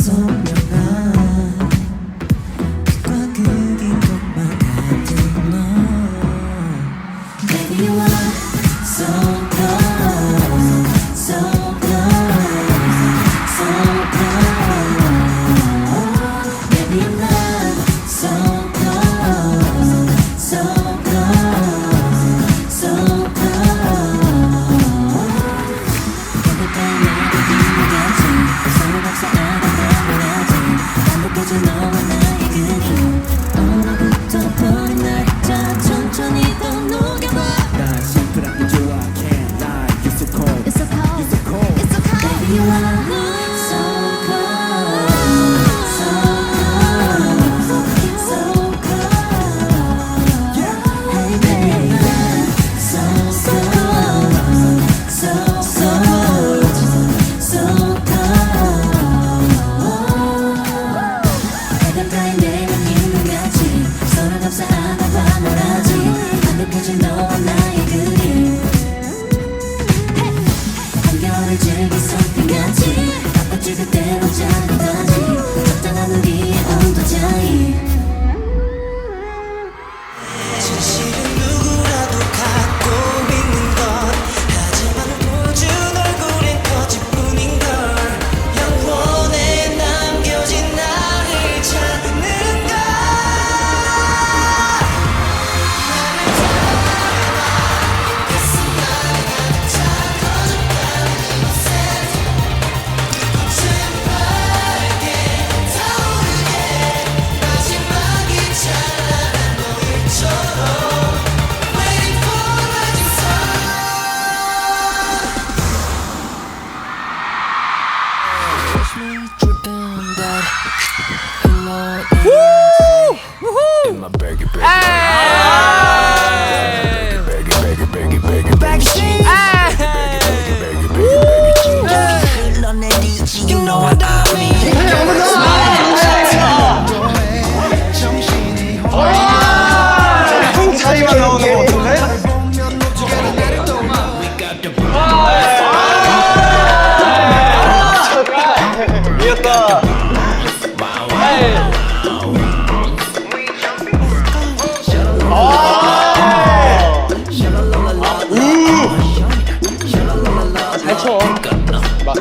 some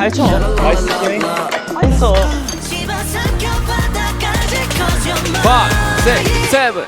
알죠? 맛있어. 맛있어 5, 6, 7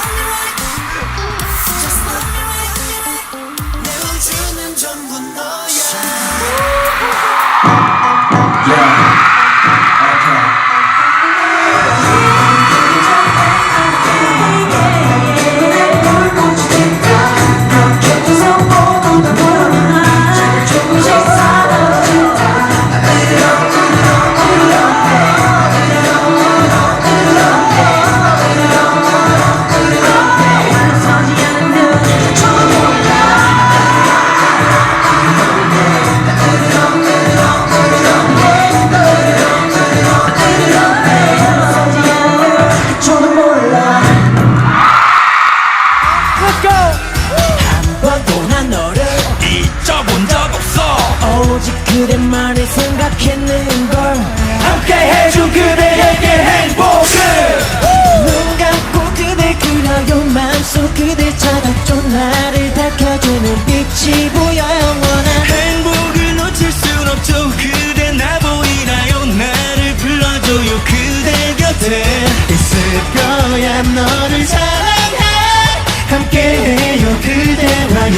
the one.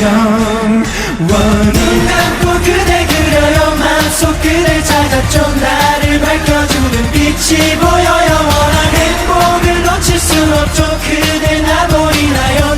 그리워요 원이 남고 그대 그려요. 마음속 그대 찾았죠. 나를 밝혀주는 빛이 보여요. 원한 행복을 놓칠 수 없죠. 그대 나보이나요